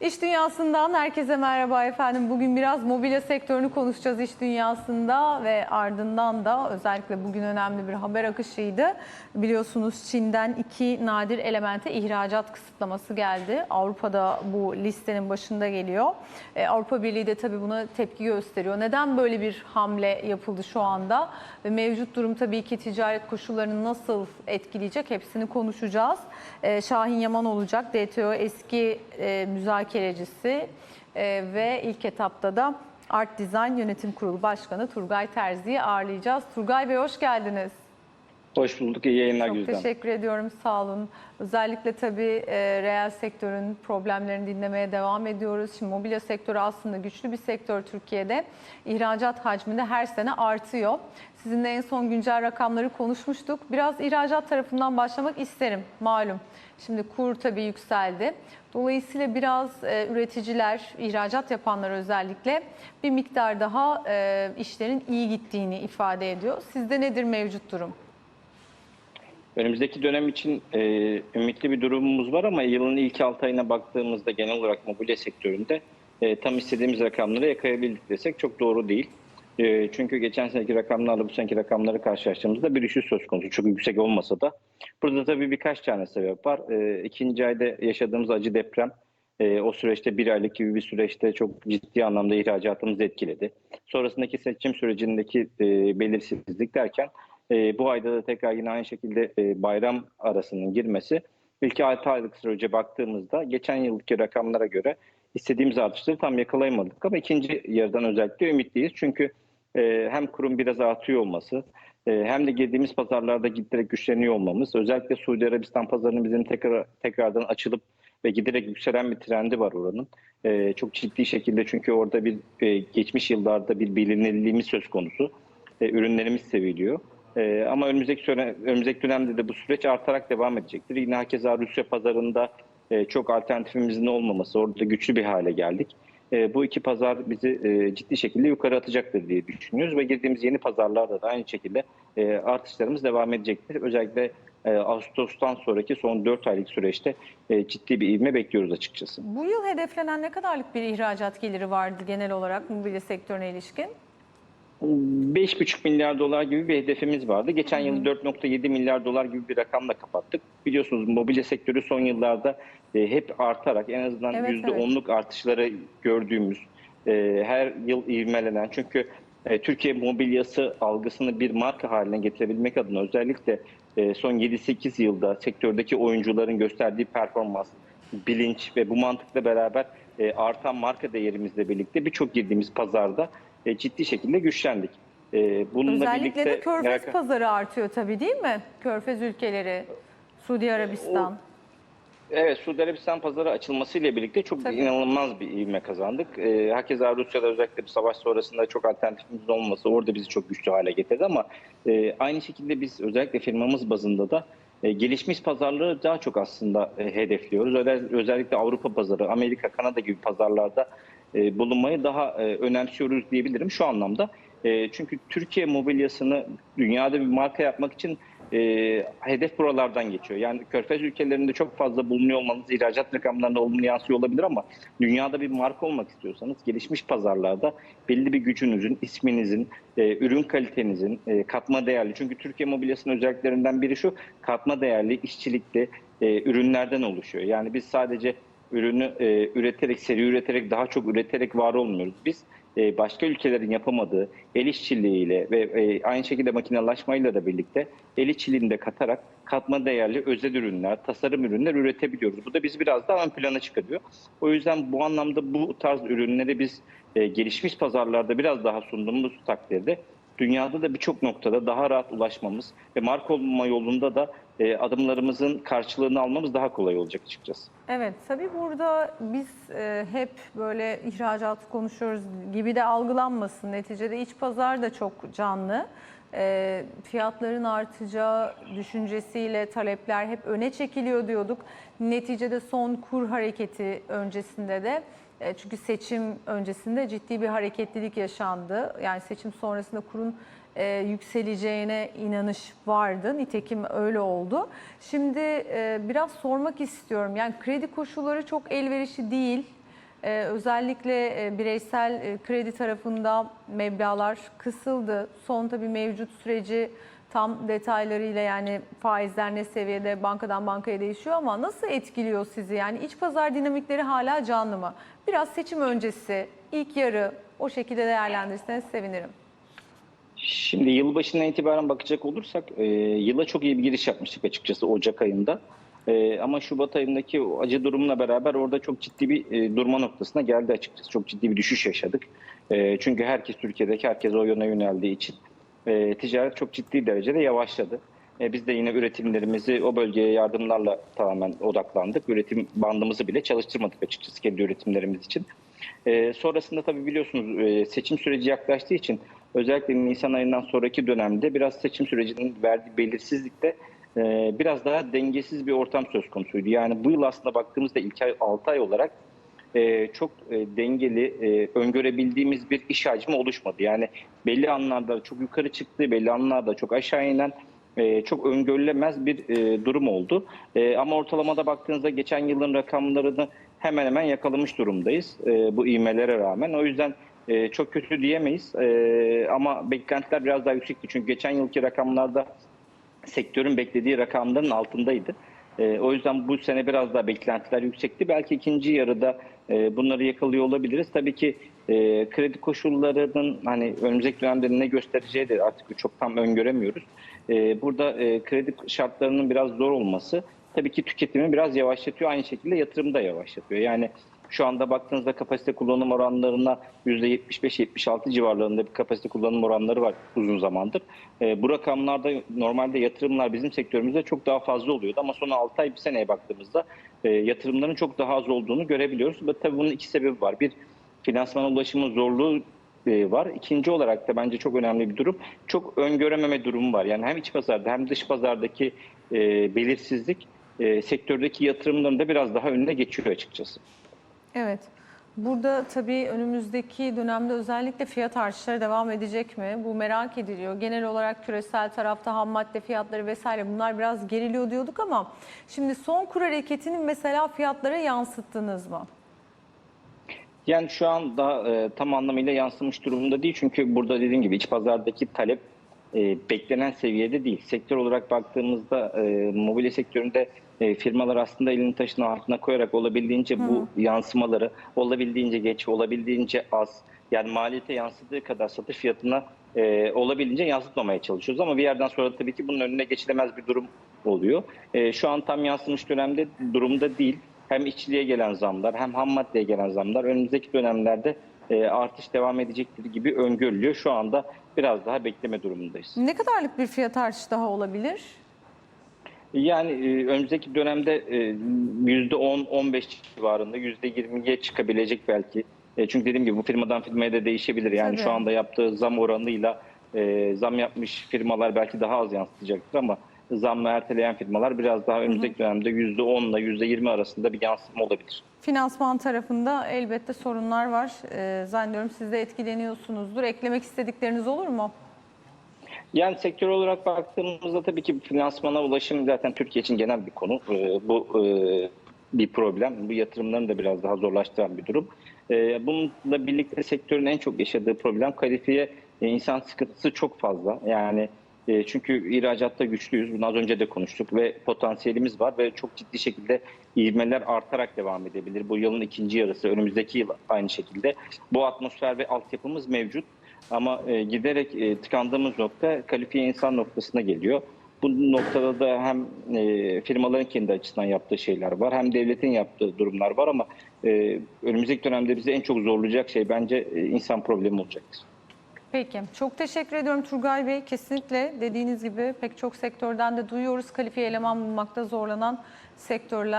İş dünyasından herkese merhaba efendim. Bugün biraz mobilya sektörünü konuşacağız iş dünyasında ve ardından da özellikle bugün önemli bir haber akışıydı. Biliyorsunuz Çin'den iki nadir elemente ihracat kısıtlaması geldi. Avrupa'da bu listenin başında geliyor. Ee, Avrupa Birliği de tabii buna tepki gösteriyor. Neden böyle bir hamle yapıldı şu anda? Ve mevcut durum tabii ki ticaret koşullarını nasıl etkileyecek hepsini konuşacağız. Ee, Şahin Yaman olacak. DTO eski e, müzakerecisi e, ve ilk etapta da Art Design Yönetim Kurulu Başkanı Turgay Terzi'yi ağırlayacağız. Turgay Bey hoş geldiniz. Hoş bulduk. İyi yayınlar Çok Güzdem. teşekkür ediyorum. Sağ olun. Özellikle tabii e, reel sektörün problemlerini dinlemeye devam ediyoruz. Şimdi mobilya sektörü aslında güçlü bir sektör Türkiye'de. İhracat hacmi de her sene artıyor. Sizinle en son güncel rakamları konuşmuştuk. Biraz ihracat tarafından başlamak isterim malum. Şimdi kur tabii yükseldi. Dolayısıyla biraz e, üreticiler, ihracat yapanlar özellikle bir miktar daha e, işlerin iyi gittiğini ifade ediyor. Sizde nedir mevcut durum? Önümüzdeki dönem için e, ümitli bir durumumuz var ama yılın ilk 6 ayına baktığımızda genel olarak mobilya sektöründe e, tam istediğimiz rakamları yakalayabildik desek çok doğru değil. E, çünkü geçen seneki rakamlarla bu seneki rakamları karşılaştığımızda bir düşüş söz konusu. Çok yüksek olmasa da. Burada tabii birkaç tane sebep var. E, ikinci ayda yaşadığımız acı deprem e, o süreçte bir aylık gibi bir süreçte çok ciddi anlamda ihracatımızı etkiledi. Sonrasındaki seçim sürecindeki e, belirsizlik derken e, bu ayda da tekrar yine aynı şekilde e, bayram arasının girmesi ilk 6 aylık sürece baktığımızda geçen yılki rakamlara göre istediğimiz artışları tam yakalayamadık ama ikinci yarıdan özellikle ümitliyiz. Çünkü e, hem kurum biraz artıyor olması e, hem de girdiğimiz pazarlarda giderek güçleniyor olmamız özellikle Suudi Arabistan pazarının bizim tekrar tekrardan açılıp ve giderek yükselen bir trendi var oranın. E, çok ciddi şekilde çünkü orada bir e, geçmiş yıllarda bir bilinirliğimiz söz konusu. E, ürünlerimiz seviliyor. Ee, ama önümüzdeki, süre, önümüzdeki dönemde de bu süreç artarak devam edecektir. Yine hakeza Rusya pazarında e, çok alternatifimizin olmaması, orada güçlü bir hale geldik. E, bu iki pazar bizi e, ciddi şekilde yukarı atacaktır diye düşünüyoruz ve girdiğimiz yeni pazarlarda da aynı şekilde e, artışlarımız devam edecektir. Özellikle e, Ağustos'tan sonraki son 4 aylık süreçte e, ciddi bir ivme bekliyoruz açıkçası. Bu yıl hedeflenen ne kadarlık bir ihracat geliri vardı genel olarak mobilya sektörüne ilişkin? 5,5 milyar dolar gibi bir hedefimiz vardı. Geçen yıl 4,7 milyar dolar gibi bir rakamla kapattık. Biliyorsunuz mobilya sektörü son yıllarda e, hep artarak en azından Evet, %10'luk artışları gördüğümüz, e, her yıl ivmelenen çünkü e, Türkiye mobilyası algısını bir marka haline getirebilmek adına özellikle son 7-8 yılda sektördeki oyuncuların gösterdiği performans, bilinç ve bu mantıkla beraber artan marka değerimizle birlikte birçok girdiğimiz pazarda e, ciddi şekilde güçlendik. E, bununla Özellikle birlikte de Körfez merak- pazarı artıyor tabii değil mi? Körfez ülkeleri, Suudi Arabistan. Evet, Suudi Arabistan pazarı açılmasıyla birlikte çok Tabii. inanılmaz bir ivme kazandık. E, hakeza Rusya'da özellikle bir savaş sonrasında çok alternatifimiz olması orada bizi çok güçlü hale getirdi ama e, aynı şekilde biz özellikle firmamız bazında da e, gelişmiş pazarları daha çok aslında e, hedefliyoruz. Öyle, özellikle Avrupa pazarı, Amerika, Kanada gibi pazarlarda e, bulunmayı daha e, önemsiyoruz diyebilirim şu anlamda. E, çünkü Türkiye mobilyasını dünyada bir marka yapmak için e, hedef buralardan geçiyor. Yani Körfez ülkelerinde çok fazla bulunuyor olmanız ihracat rakamlarına olumlu yansıyor olabilir ama dünyada bir marka olmak istiyorsanız gelişmiş pazarlarda belli bir gücünüzün, isminizin, ürün kalitenizin, katma değerli. Çünkü Türkiye mobilyasının özelliklerinden biri şu katma değerli, işçilikli ürünlerden oluşuyor. Yani biz sadece ürünü e, üreterek, seri üreterek, daha çok üreterek var olmuyoruz. Biz e, başka ülkelerin yapamadığı el işçiliğiyle ve e, aynı şekilde makinelaşmayla da birlikte el işçiliğini de katarak katma değerli özel ürünler, tasarım ürünler üretebiliyoruz. Bu da bizi biraz daha ön plana çıkarıyor. O yüzden bu anlamda bu tarz ürünleri biz e, gelişmiş pazarlarda biraz daha sunduğumuz takdirde dünyada da birçok noktada daha rahat ulaşmamız ve marka olma yolunda da e, adımlarımızın karşılığını almamız daha kolay olacak açıkçası. Evet tabii burada biz e, hep böyle ihracatı konuşuyoruz gibi de algılanmasın. Neticede iç pazar da çok canlı. E, fiyatların artacağı düşüncesiyle talepler hep öne çekiliyor diyorduk. Neticede son kur hareketi öncesinde de çünkü seçim öncesinde ciddi bir hareketlilik yaşandı. Yani seçim sonrasında kurun e, yükseleceğine inanış vardı. Nitekim öyle oldu. Şimdi e, biraz sormak istiyorum. Yani kredi koşulları çok elverişli değil. Ee, özellikle e, bireysel e, kredi tarafında meblağlar kısıldı. Son tabii mevcut süreci tam detaylarıyla yani faizler ne seviyede bankadan bankaya değişiyor ama nasıl etkiliyor sizi? Yani iç pazar dinamikleri hala canlı mı? Biraz seçim öncesi, ilk yarı o şekilde değerlendirirseniz sevinirim. Şimdi yılbaşından itibaren bakacak olursak e, yıla çok iyi bir giriş yapmıştık açıkçası Ocak ayında. E, ama Şubat ayındaki o acı durumla beraber orada çok ciddi bir e, durma noktasına geldi açıkçası. Çok ciddi bir düşüş yaşadık. E, çünkü herkes Türkiye'deki herkes o yöne yöneldiği için e, ticaret çok ciddi derecede yavaşladı. E, biz de yine üretimlerimizi o bölgeye yardımlarla tamamen odaklandık. Üretim bandımızı bile çalıştırmadık açıkçası kendi üretimlerimiz için. E, sonrasında tabii biliyorsunuz e, seçim süreci yaklaştığı için özellikle Nisan ayından sonraki dönemde biraz seçim sürecinin verdiği belirsizlikte e, biraz daha dengesiz bir ortam söz konusuydu. Yani bu yıl aslında baktığımızda ilk ay 6 ay olarak e, çok e, dengeli, e, öngörebildiğimiz bir iş hacmi oluşmadı. Yani belli anlarda çok yukarı çıktı, belli anlarda çok aşağı inen çok öngörülemez bir durum oldu. E, ama ortalamada baktığınızda geçen yılın rakamlarını hemen hemen yakalamış durumdayız bu ivmelere rağmen. O yüzden çok kötü diyemeyiz ama beklentiler biraz daha yüksekti. Çünkü geçen yılki rakamlarda sektörün beklediği rakamların altındaydı. E, o yüzden bu sene biraz daha beklentiler yüksekti. Belki ikinci yarıda e, bunları yakalıyor olabiliriz. Tabii ki e, kredi koşullarının hani önümüzdeki dönemde ne göstereceği de artık çok tam öngöremiyoruz. E, burada kredi şartlarının biraz zor olması tabii ki tüketimi biraz yavaşlatıyor. Aynı şekilde yatırımı da yavaşlatıyor. Yani şu anda baktığınızda kapasite kullanım oranlarına %75-76 civarlarında bir kapasite kullanım oranları var uzun zamandır. E, bu rakamlarda normalde yatırımlar bizim sektörümüzde çok daha fazla oluyordu ama son 6 ay bir seneye baktığımızda e, yatırımların çok daha az olduğunu görebiliyoruz. Ve tabii bunun iki sebebi var. Bir finansmana ulaşımın zorluğu e, var. İkinci olarak da bence çok önemli bir durum. Çok öngörememe durumu var. Yani hem iç pazarda hem dış pazardaki e, belirsizlik sektördeki yatırımların da biraz daha önüne geçiyor açıkçası. Evet. Burada tabii önümüzdeki dönemde özellikle fiyat artışları devam edecek mi? Bu merak ediliyor. Genel olarak küresel tarafta ham madde fiyatları vesaire bunlar biraz geriliyor diyorduk ama şimdi son kur hareketini mesela fiyatlara yansıttınız mı? Yani şu an daha e, tam anlamıyla yansımış durumda değil. Çünkü burada dediğim gibi iç pazardaki talep e, beklenen seviyede değil. Sektör olarak baktığımızda e, mobilya sektöründe e, firmalar aslında elini taşın altına koyarak olabildiğince bu yansımaları olabildiğince geç, olabildiğince az yani maliyete yansıdığı kadar satış fiyatına e, olabildiğince yansıtmamaya çalışıyoruz. Ama bir yerden sonra tabii ki bunun önüne geçilemez bir durum oluyor. E, şu an tam yansımış dönemde durumda değil. Hem işçiliğe gelen zamlar hem ham maddeye gelen zamlar önümüzdeki dönemlerde e, artış devam edecektir gibi öngörülüyor. Şu anda biraz daha bekleme durumundayız. Ne kadarlık bir fiyat artışı daha olabilir? Yani e, önümüzdeki dönemde e, %10-15 civarında %20'ye çıkabilecek belki. E, çünkü dediğim gibi bu firmadan firmaya da değişebilir. Yani Tabii. şu anda yaptığı zam oranıyla e, zam yapmış firmalar belki daha az yansıtacaktır ama zamla erteleyen firmalar biraz daha önümüzdeki dönemde %10 ile %20 arasında bir yansıma olabilir. Finansman tarafında elbette sorunlar var. Ee, zannediyorum siz de etkileniyorsunuzdur. Eklemek istedikleriniz olur mu? Yani sektör olarak baktığımızda tabii ki finansmana ulaşım zaten Türkiye için genel bir konu. Ee, Bu e, bir problem. Bu yatırımlarını da biraz daha zorlaştıran bir durum. Ee, Bununla birlikte sektörün en çok yaşadığı problem kalifiye insan sıkıntısı çok fazla. Yani e, çünkü ihracatta güçlüyüz. Bunu az önce de konuştuk ve potansiyelimiz var ve çok ciddi şekilde ivmeler artarak devam edebilir. Bu yılın ikinci yarısı, önümüzdeki yıl aynı şekilde. Bu atmosfer ve altyapımız mevcut. Ama e, giderek e, tıkandığımız nokta kalifiye insan noktasına geliyor. Bu noktada da hem e, firmaların kendi açısından yaptığı şeyler var hem devletin yaptığı durumlar var ama önümüzdeki dönemde bizi en çok zorlayacak şey bence insan problemi olacaktır. Peki. Çok teşekkür ediyorum Turgay Bey. Kesinlikle dediğiniz gibi pek çok sektörden de duyuyoruz kalifiye eleman bulmakta zorlanan sektörler.